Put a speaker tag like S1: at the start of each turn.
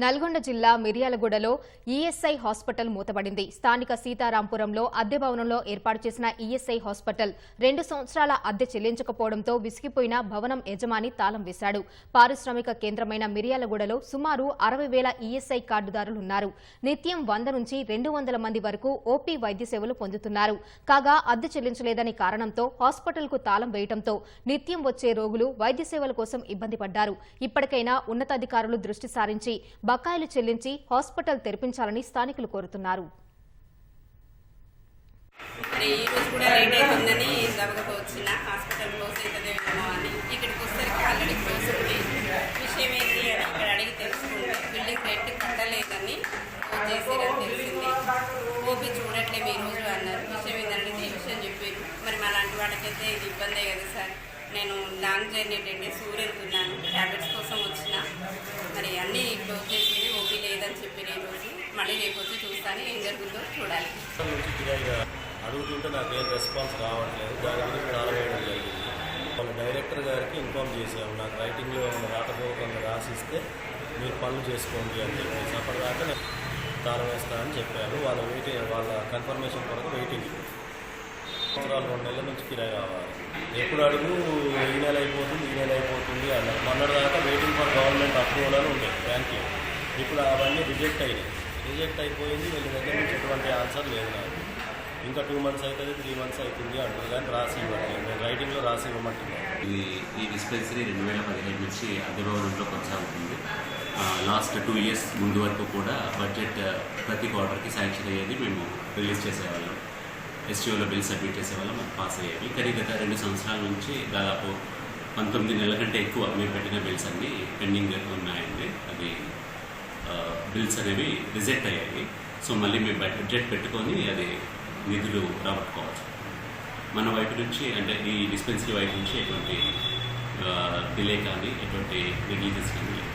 S1: నల్గొండ జిల్లా మిర్యాలగూడలో ESI hospital మూతబడింది స్థానిక సీతారాంపురంలో అద్దె భవనంలో ఏర్పాటు చేసిన ఈఎస్ఐ హాస్పిటల్ రెండు సంవత్సరాల అద్దె చెల్లించకపోవడంతో విసిగిపోయిన భవనం యజమాని తాళం వేశాడు. పారిశ్రామిక కేంద్రమైన మిర్యాలగూడలో సుమారు అరవై వేల ఈఎస్ఐ కార్డుదారులున్నారు నిత్యం వంద నుంచి రెండు వందల మంది వరకు ఓపీ వైద్య సేవలు పొందుతున్నారు. కాగా అద్దె చెల్లించలేదని కారణంతో హాస్పిటల్కు తాళం వేయడంతో నిత్యం వచ్చే రోగులు వైద్య సేవల కోసం ఇబ్బంది పడ్డారు. ఇప్పటికైనా ఉన్నతాధికారులు దృష్టి సారించి బకాయిలు చెల్లించి హాస్పిటల్ తెరిపించాలని స్థానికులు కోరుతున్నారు.
S2: మరి ఈ రోజు కూడా లేట్ అవుతుందని గబగబా వచ్చిన హాస్పిటల్ క్లోజ్ అవుతుందేమో అని ఇక్కడికి వచ్చేసరికి ఆల్రెడీ క్లోజ్ ఉంది. విషయం ఏంటి అని ఇక్కడ అడిగి తెలుసుకుంటే బిల్డింగ్ రెంట్ కట్టలేదని క్లోజ్ చేసారని తెలిసింది. ఓపీ చూడట్లేదు ఈ రోజు అన్నారు. విషయం ఏంటంటే విషయం చెప్పారు. మరి మా లాంటి వాళ్ళకైతే ఇది ఇబ్బందే కదా సార్. నేను long journey ten days tablets కోసం వచ్చిన. మరి అన్నీ క్లోజ్ చేసి ఓపీ లేదని రోజు మళ్ళీ రేపు వచ్చి చూస్తాను. ఏం జరుగుతుందో చూడాలి.
S3: అడుగుతుంటే నాకు ఏం రెస్పాన్స్ రావట్లేదు. దాని గురించి తాళం వేయడం జరిగింది. వాళ్ళ డైరెక్టర్ గారికి ఇన్ఫామ్ చేసాము నాకు రైటింగ్లో రాకపోకుండా రాసిస్తే మీరు పనులు చేసుకోండి అని చెప్పేసి. అప్పటిదాకా నేను తారవేస్తానని చెప్పారు. వాళ్ళ వెయిటింగ్ వాళ్ళ కన్ఫర్మేషన్ కొరకు వెయిటింగ్ సంవత్సరాలు రెండు నెలల నుంచి కిరాయి కావాలి ఎప్పుడు అడుగు ఈ నెల అయిపోతుంది ఈ నెల అయిపోతుంది అన్నారు. మొన్నటిదాకా వెయిటింగ్ ఫర్ గవర్నమెంట్ అప్రూవల్ అని ఉండే బ్యాంక్కి ఇప్పుడు అవన్నీ రిజెక్ట్ అయినాయి. రిజెక్ట్ అయిపోయింది వీళ్ళ దగ్గర నుంచి ఎటువంటి ఆన్సర్ లేదు నాకు. ఇంకా టూ మంత్స్ అవుతుంది త్రీ మంత్స్ అవుతుంది అంటారు కానీ రాసి ఇవ్వండి నేను రైటింగ్లో రాసి ఇవ్వమంటున్నాను
S4: ఇది ఈ డిస్పెన్సరీ రెండు వేల పదిహేడు నుంచి అధిరోహణంలో కొనసాగుతుంది. లాస్ట్ టూ ఇయర్స్ ముందు వరకు కూడా బడ్జెట్ uh, ప్రతి క్వార్టర్కి శాంక్షన్ అయ్యేది మేము రిలీజ్ చేసేవాళ్ళం. ఎస్టీఓలో బిల్ సబ్మిట్ చేసేవాళ్ళం అది పాస్ అయ్యేవి కానీ గత రెండు సంవత్సరాల నుంచి దాదాపు పంతొమ్మిది నెలల కంటే ఎక్కువ మేము పెట్టిన బిల్స్ అన్నీ పెండింగ్ ఉన్నాయండి. అది బిల్స్ అనేవి రిజెక్ట్ అయ్యాయి. సో మళ్ళీ మేము బడ్జెట్ పెట్టుకొని అది నిధులు రాబట్టుకోవచ్చు. మన వైపు నుంచి అంటే ఈ డిస్పెన్సరీ వైపు నుంచి ఎటువంటి డిలే కానీ ఎటువంటి నెగ్లిజెన్స్ కానీ లేదు.